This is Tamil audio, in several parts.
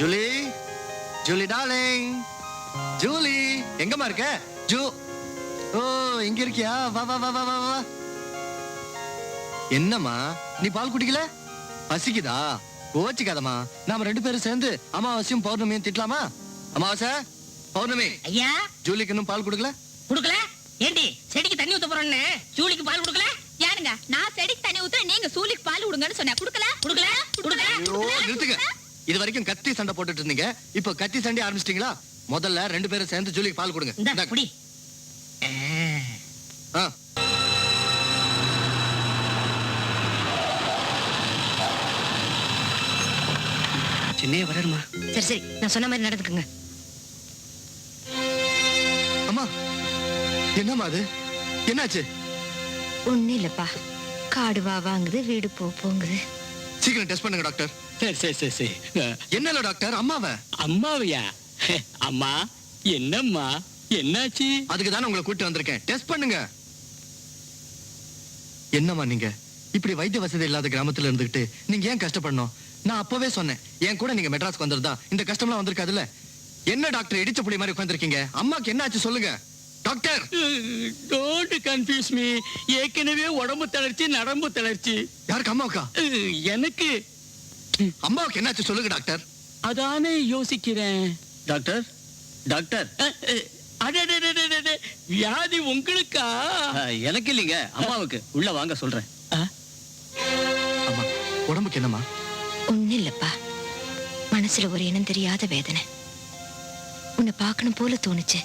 Julie Julie darling. ஜூலி எங்கம்மா இருக்க? ஜூ ஓ இங்க இருக்கியா? வா வா வா வா வா வா. என்னம்மா நீ பால் குடிக்கல? பசிக்குதா? கோச்சிக்காதம்மா நாம ரெண்டு பேரும் சேர்ந்து அமாவாசையும் பௌர்ணமியும் திட்டலாமா? அமாவாசை பௌர்ணமி. ஐயா? ஜூலிக்கு இன்னும் பால் கொடுக்கல? குடுக்கல? ஏண்டி செடிக்கு தண்ணி ஊத்த போறோம்னு சூளிக்கு பால் குடுக்கல? யாருங்க? நான் செடிக்கு தண்ணி ஊத்துற நீங்க சூலிக்கு பால் விடுங்கன்னு சொன்னேன். குடுக்கல? குடுக்கல? குடுக்கல? நிறுத்துங்க. இது வரைக்கும் கத்தி சண்டை போட்டுட்டு இருந்தீங்க. இப்போ கத்தி சண்டை ஆரம்பிச்சிட்டீங்களா? முதல்ல ரெண்டு பேரும் சேர்ந்து ஜூலிக்கு பால் கொடுங்க. குடி. ஆ. சின்னைய சரி சரி. நான் சொன்ன மாதிரி நடந்துக்குங்க. அம்மா என்னம்மா அது? என்னாச்சு? ஒண்ணு இல்லப்பா காடு வா வாங்குது வீடு போ போங்குது. சீக்கிரம் டெஸ்ட் பண்ணுங்க டாக்டர். சரி சரி சரி சரி. என்னல டாக்டர்? அம்மாவை? அம்மாவையா? அம்மா என்னம்மா என்னாச்சு? அதுக்கு தானே உங்களை கூட்டி வந்திருக்கேன். டெஸ்ட் பண்ணுங்க. என்னம்மா நீங்க? இப்படி வைத்திய வசதி இல்லாத கிராமத்துல இருந்துகிட்டு நீங்க ஏன் கஷ்டப்படணும்? நான் அப்பவே சொன்னேன். என் கூட நீங்க மெட்ராஸ்க்கு வந்திருந்தா இந்த கஷ்டம்லாம் வந்திருக்காதுல்ல? என்ன டாக்டர் இடிச்ச புடி மாதிரி உட்காந்துருக்கீங்க அம்மாக்கு என்ன ஆச்சு சொல்லுங்க. டாக்டர்! டோன்ட் கன்ஃபியூஸ் மீ ஏற்கனவே உடம்பு தளர்ச்சி நரம்பு தளர்ச்சி. யாருக்கு அம்மாவுக்கா? எனக்கு. அம்மாவுக்கு என்னாச்சு சொல்லுங்க டாக்டர். அதானே யோசிக்கிறேன். டாக்டர்? டாக்டர்? அடடடடடட, வியாதி உங்களுக்கா? எனக்கு இல்லைங்க. அம்மாவுக்கு. உள்ள வாங்க சொல்றேன். அம்மா உடம்புக்கு என்னம்மா? ஒண்ணு இல்லப்பா. மனசுல ஒரு இனம் தெரியாத வேதனை. உன்னை பார்க்கணும் போல தோணுச்சு.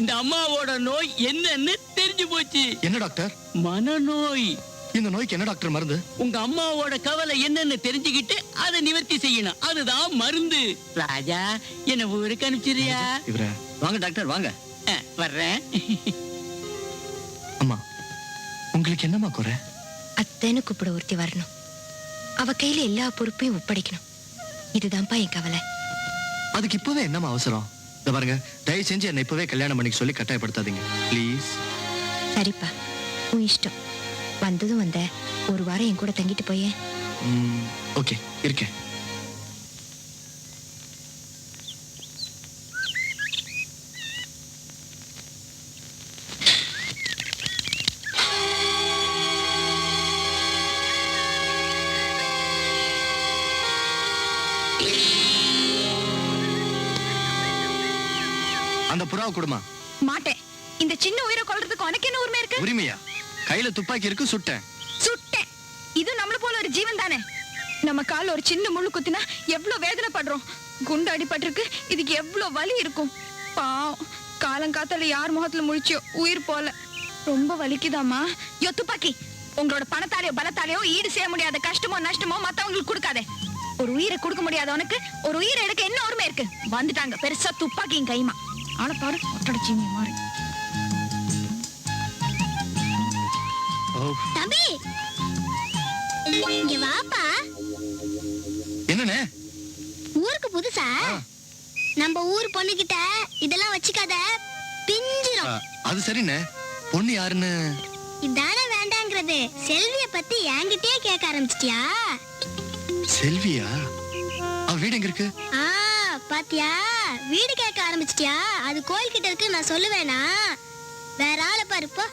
இந்த அம்மாவோட நோய் என்னன்னு தெரிஞ்சு போச்சு. என்ன டாக்டர்? மனநோய். இந்த நோய்க்கு என்ன டாக்டர் மருந்து? உங்க அம்மாவோட கவலை என்னன்னு தெரிஞ்சுக்கிட்டு அதை நிவர்த்தி செய்யணும். அதுதான் மருந்து. ராஜா என்ன ஊருக்கு அனுப்பிச்சிரியா இவர. வாங்க டாக்டர் வாங்க. வர்றேன். அம்மா உங்களுக்கு என்னம்மா குறை? அத்தைன்னு கூப்பிட ஒருத்தி வரணும். அவ கையில எல்லா பொறுப்பையும் ஒப்படைக்கணும். இதுதான்ப்பா என் கவலை. அதுக்கு இப்பவே என்னம்மா அவசரம்? இந்த பாருங்க தயவு செஞ்சு என்னை இப்பவே கல்யாணம் பண்ணிக்க சொல்லி கட்டாயப்படுத்தாதீங்க. ப்ளீஸ் சரிப்பா உன் இஷ்டம். வந்ததும் வந்த. ஒரு வாரம் என் கூட தங்கிட்டு போயேன் ஓகே இருக்கேன். அந்த புறாவை கொடுமா. மாட்டேன். இந்த சின்ன உயிரை கொல்றதுக்கு உனக்கு என்ன உரிமை இருக்கு? உரிமையா? கையில துப்பாக்கி இருக்கு சுட்டேன். சுட்டேன். இது நம்மள போல ஒரு ஜீவன் தானே நம்ம கால்ல ஒரு சின்ன முள்ளு குத்தினா எவ்வளவு வேதனை படுறோம் குண்டு அடிபட்டிருக்கு இதுக்கு எவ்வளவு வலி இருக்கும். பாவம். காலங்காத்தால யார் முகத்துல முழிச்சியோ உயிர் போல. ரொம்ப வலிக்குதாம்மா. யோ துப்பாக்கி. உங்களோட பணத்தாலையோ பலத்தாலையோ ஈடு செய்ய முடியாத கஷ்டமோ நஷ்டமோ மத்தவங்களுக்கு கொடுக்காதே. ஒரு உயிரை கொடுக்க முடியாதவனுக்கு ஒரு உயிரை எடுக்க என்ன உரிமை இருக்கு? வந்துட்டாங்க. பெருசா துப்பாக்கியும் கைமா ஆனா பாரு ஒட்டட சீனி தம்பி! இங்க வாப்பா. என்னண்ணே? ஊருக்கு புதுசா? நம்ம ஊர் பொண்ணுகிட்ட இதெல்லாம் வச்சுக்காத பிஞ்சிரும். அது சரிண்ணே. பொண்ணு யாருன்னு? இதானே வேண்டாங்கிறது. செல்விய பத்தி என்கிட்டயே கேட்க ஆரம்பிச்சிட்டியா? செல்வியா? அவ வீடு எங்க இருக்கு? ஆ பாத்தியா? வீடு கேட்க ஆரம்பிச்சிட்டியா? அது கோயில் கிட்ட இருக்கு நான் சொல்லுவேனா? வேற ஆளை பாருப்போ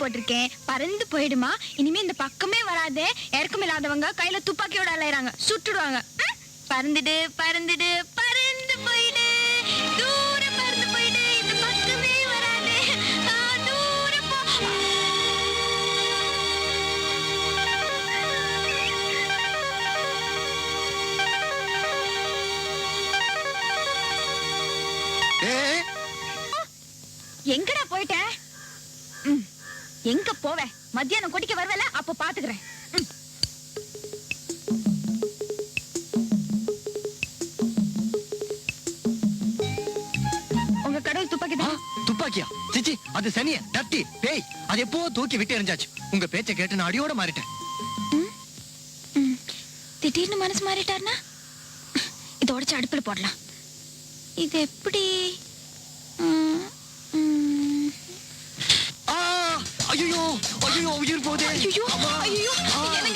போட்டிருக்கேன். பறந்து போயிடுமா? இனிமே இந்த பக்கமே வராதே. இறக்கம் இல்லாதவங்க கையில துப்பாக்கியோட அலையறாங்க. சுட்டுடுவாங்க? பறந்துடு பறந்துடு பறந்து போயிடு. தூரம் பறந்து போயிடு. இந்த பக்கமே வராதே. ஆ, தூரம் போ. ஏ எங்கடா போயிட்ட? ம், எங்க போவ? மத்தியானம் கொடிக்க வருவல அப்ப பாத்துக்கிறேன். உங்க கடவுள் துப்பாக்கி தான் துப்பாக்கியா? சிச்சி அது சனிய டட்டி பேய். அது எப்போ தூக்கி விட்டு எறிஞ்சாச்சு உங்க பேச்சை கேட்டு நான் அடியோட மாறிட்டேன். திடீர்னு மனசு மாறிட்டாருனா? இதை உடச்சு அடுப்புல போடலாம். இது எப்படி? ம், ம். ஐயோ ஐயோ உயிர் போதே ஐயோ ஐயோ என்னங்க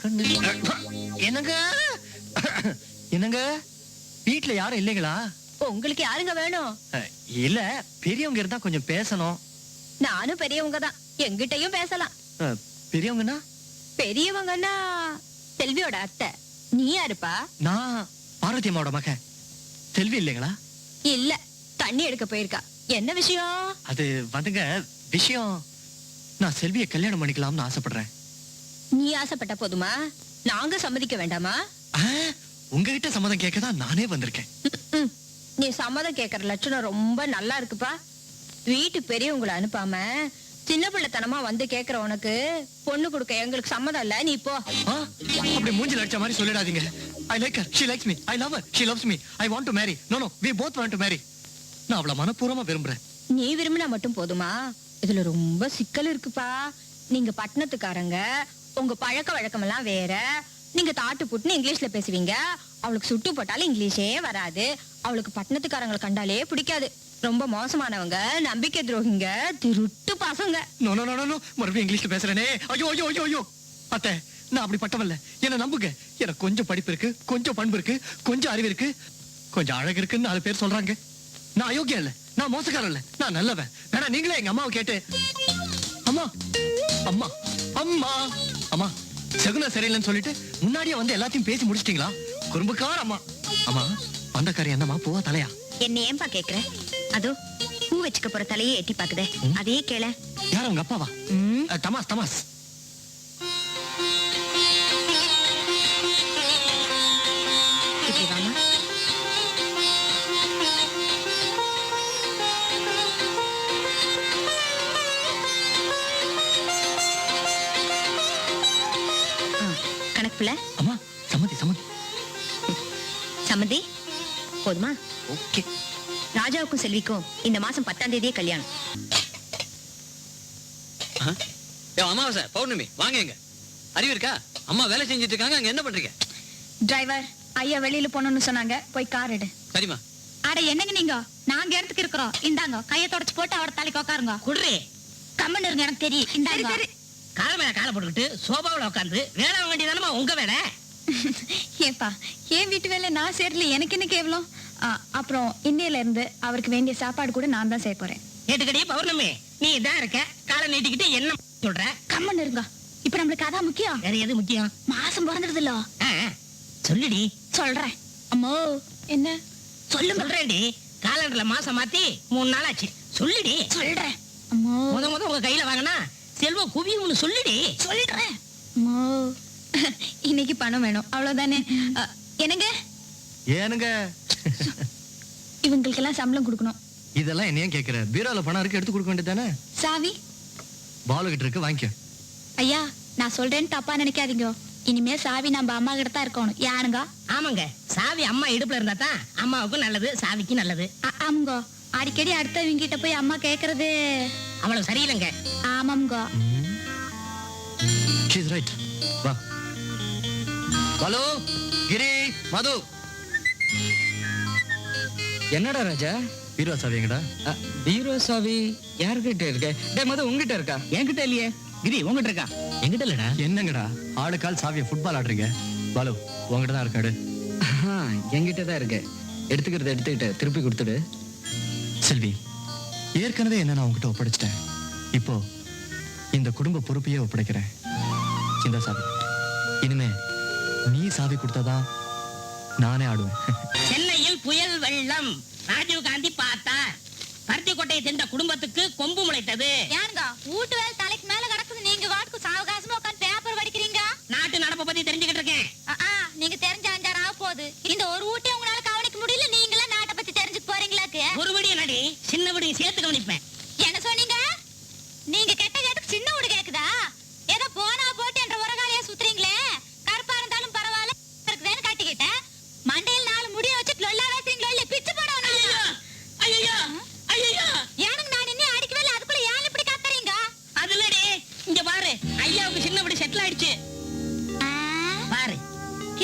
கண்ணே கண்ணு. என்னங்க? என்னங்க? வீட்ல யாரும் இல்லைங்களா? உங்களுக்கு யாருங்க வேணும்? இல்ல பெரியவங்க இருந்தா கொஞ்சம் பேசணும். நானும் பெரியவங்க தான் எங்கிட்டயும் பேசலாம். பெரியவங்கன்னா? பெரியவங்கன்னா செல்வியோட அத்தை. நீ யாருப்பா? நான் பார்வதி அம்மாவோட மகன். செல்வி இல்லைங்களா? இல்ல தண்ணி எடுக்க போயிருக்கா. என்ன விஷயம்? அது வந்துங்க விஷயம். நான் செல்வியை கல்யாணம் பண்ணிக்கலாம்னு ஆசைப்படுறேன். நீ ஆசைப்பட்ட போதுமா? நாங்க சம்மதிக்க வேண்டாமா? உங்ககிட்ட சம்மதம் கேட்க தான் நானே வந்திருக்கேன். நீ சம்மதம் கேக்குற லட்சணம் ரொம்ப நல்லா இருக்குப்பா. வீட்டு பெரியவங்களை அனுப்பாம சின்ன பிள்ளைத்தனமா வந்து கேக்குற உனக்கு பொண்ணு கொடுக்க எங்களுக்கு சம்மதம் இல்ல. நீ போ. ஆ, அப்படி மூஞ்சில அடிச்ச மாதிரி சொல்லிடாதீங்க. I like her. She likes me. I love her. She loves me. I want to marry. No no. We both want to marry. நான் அவளை மனப்பூர்வமா விரும்புறேன். நீ விரும்பினா மட்டும் போதுமா? இதுல ரொம்ப சிக்கல் இருக்குப்பா. நீங்க பட்டணத்துக்காரங்க உங்க பழக்க வழக்கம் எல்லாம் வேற. நீங்க தாட்டு புட்டுன்னு இங்கிலீஷ்ல பேசுவீங்க. அவளுக்கு சுட்டு போட்டாலும் இங்கிலீஷே வராது. அவளுக்கு பட்டணத்துக்காரங்களை கண்டாலே பிடிக்காது. ரொம்ப மோசமானவங்க நம்பிக்கை துரோகிங்க திருட்டு பசங்க. நோ நோ நோ நோ மறுபடியும் இங்கிலீஷ்ல பேசுறேனே. ஐயோ ஐயோ ஐயோ ஐயோ. அத்தை நான் அப்படி பட்டவல்ல. என்ன நம்புங்க. எனக்கு கொஞ்சம் படிப்பு இருக்கு கொஞ்சம் பண்பு இருக்கு கொஞ்சம் அறிவு இருக்கு. கொஞ்சம் அழகு இருக்குன்னு நாலு பேர் சொல்றாங்க. நான் அயோக்கியம் இல்ல. நான் மோசக்காரன் இல்ல. நான் நல்லவன். வேணா நீங்களே எங்க அம்மாவை கேட்டு. அம்மா. அம்மா. அம்மா. அம்மா சகுன சரியில்லைன்னு சொல்லிட்டு முன்னாடியே வந்து எல்லாத்தையும் பேசி முடிச்சிட்டீங்களா? குறும்புக்கார அம்மா. அம்மா பந்தக்காரி என்னம்மா பூவா தலையா? என்ன ஏன்பா கேக்குற? அதோ பூ வச்சுக்க போற தலையே எட்டி பாக்குதே. அதே கேள. யார் உங்க அப்பாவா? தமாஸ் தமாஸ் இப்படி வாமா கணக்கு பிள்ளை. அம்மா சம்மதி சம்மதி சம்மந்தி போதுமா? ஓகே. ராஜாவுக்கும் செல்விக்கும் இந்த மாசம் பத்தாம் தேதியே கல்யாணம். அமாவாசை பௌர்ணமி வாங்க எங்க அறிவு இருக்கா? அம்மா வேலை செஞ்சுட்டு இருக்காங்க அங்க என்ன பண்றீங்க? டிரைவர் ஐயா வெளியில போகணும்னு சொன்னாங்க. போய் கார் எடு. சரிம்மா. அட என்னங்க நீங்க? நாங்க இடத்துக்கு இருக்கிறோம். இந்தாங்க கைய தொடச்சு போட்டு அவர் தலைக்கு உட்காருங்க குடுறி. கம்மன் இருங்க எனக்கு தெரியும். இந்தாங்க. கால மேல கால போட்டுக்கிட்டு சோபாவுல உட்காந்து வேலை வாங்க வேண்டியதானமா உங்க வேலை? ஏப்பா என் வீட்டு வேலை நான் சேரல எனக்கு என்ன கேவலம்? அப்புறம் இன்னையில இருந்து அவருக்கு வேண்டிய சாப்பாடு கூட நான் தான் செய்ய போறேன். ஏட்டுக்கடி பௌர்ணமி நீ இதான் இருக்க? காலை நீட்டிக்கிட்டு என்ன சொல்ற? கம்மன் இருங்க. இப்ப நம்மளுக்கு அதான் முக்கியம். வேற எது முக்கியம்? மாசம் பிறந்துடுது இல்ல சொல்லுடி. சொல்றேன். அம்மோ. என்ன? சொல்லு சொல்றேன்டி. காலண்டர்ல மாசம் மாத்தி மூணு நாள் ஆச்சு. சொல்லுடி. சொல்றேன். அம்மோ. முத முத உங்க கையில வாங்கினா செல்வம் குவியும்னு சொல்லுடி. சொல்றேன் இன்னைக்கு பணம் வேணும். அவ்வளவுதானே. என்னங்க? ஏனுங்க? இவங்களுக்கெல்லாம் சம்பளம் கொடுக்கணும். இதெல்லாம் என்ன ஏன் கேக்குற. பீரோல பணம் இருக்கு எடுத்து கொடுக்க வேண்டியதானே சாவி? பாலு கிட்ட இருக்கு வாங்கிக்க. ஐயா நான் சொல்றேன்னு தப்பா நினைக்காதீங்க. இனிமே சாவி நம்ம அம்மா கிட்ட தான் இருக்கணும். யாருங்க? ஆமாங்க. சாவி அம்மா இடுப்புல இருந்தா தான் அம்மாவுக்கும் நல்லது சாவிக்கும் நல்லது. ஆமாங்க அடிக்கடி அடுத்தவங்க கிட்ட போய் அம்மா கேக்குறது அவ்வளவு சரியில்லைங்க. ஆமாங்க ஷீஸ் ரைட் வா. பாலு கிரி மது. என்னடா ராஜா? பீரோ சாவி எங்கடா? அ, பீரோ சாவி யார்கிட்ட இருக்க? டே மது உங்ககிட்ட இருக்கா? என்கிட்ட இல்லையே. கிரி உங்ககிட்ட இருக்கா? என்கிட்ட இல்லடா. என்னங்கடா? ஆளு கால் சாவியை ஃபுட்பால் ஆடுறீங்க. பாலு உங்ககிட்ட தான் இருக்காடு. ஆஹா, என்கிட்ட தான் இருக்கு. எடுத்துக்கிறத எடுத்துக்கிட்டு திருப்பி கொடுத்துடு. செல்வி ஏற்கனவே என்ன நான் உங்ககிட்ட ஒப்படைச்சிட்டேன்? இப்போ இந்த குடும்ப பொறுப்பையே ஒப்படைக்கிறேன். இந்த சாவி. இனிமே நீ சாவி கொடுத்தாதான் நானே ஆடுவேன். சென்னையில் புயல் வெள்ளம். ராஜீவ் காந்தி பார்த்தார் பருத்தி கொட்டையை தின்ற குடும்பத்துக்கு கொம்பு முளைத்தது. ஏனுங்க வீட்டு வேலை தலைக்கு மேல கிடக்குது. நீங்க வாட்டுக்கு சாவகாசமா உட்காந்து பேப்பர் படிக்கிறீங்க? நாட்டு நடப்பை பத்தி தெரிஞ்சுக்கிட்டு இருக்கேன். நீங்க தெரிஞ்ச அஞ்சாறு ஆக போகுது. இந்த ஒரு கவனிப்பேன் என்ன சொன்னீங்க? நீங்க கெட்ட கேட்டுக்கு சின்ன வீடு கேக்குதா? ஏதோ போனா போட்டு என்ற உரகாலியா சுத்துறீங்களே? கருப்பா இருந்தாலும் பரவாயில்ல. இருக்குதுன்னு கட்டிக்கிட்டேன். மண்டையில் நாலு முடிய வச்சு லொல்லா பேசுறீங்களோ இல்ல பிச்சு போடணும் ஐயோ ஐயோ ஏனுங்க நான் இன்னும் அடிக்கவே இல்லை. அதுக்குள்ள ஏன் இப்படி கத்துறீங்க? அதுலடி இங்க பாரு. ஐயாவுக்கு சின்ன விடி செட்டில் ஆயிடுச்சு. பாரு.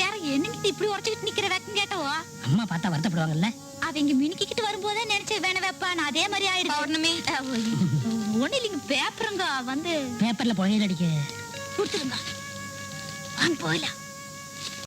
யார என்னங்கிட்ட இப்படி உரைச்சுக்கிட்டு நிக்கிற வெக்கம் கேட்டவோ? அம்மா பார்த்தா வருத்தப்படுவாங்கல்ல? அவங்க மினுக்கிட்டு வரும்போதே நினைச்சு வேண வைப்பா நான் அதே மாதிரி ஆயிடுச்சு. பௌர்ணமி. ஒண்ணு இல்லைங்க பேப்பருங்க வந்து பேப்பர்ல புகையில் அடிக்க கொடுத்துருங்க வாங்க போயிடலாம்.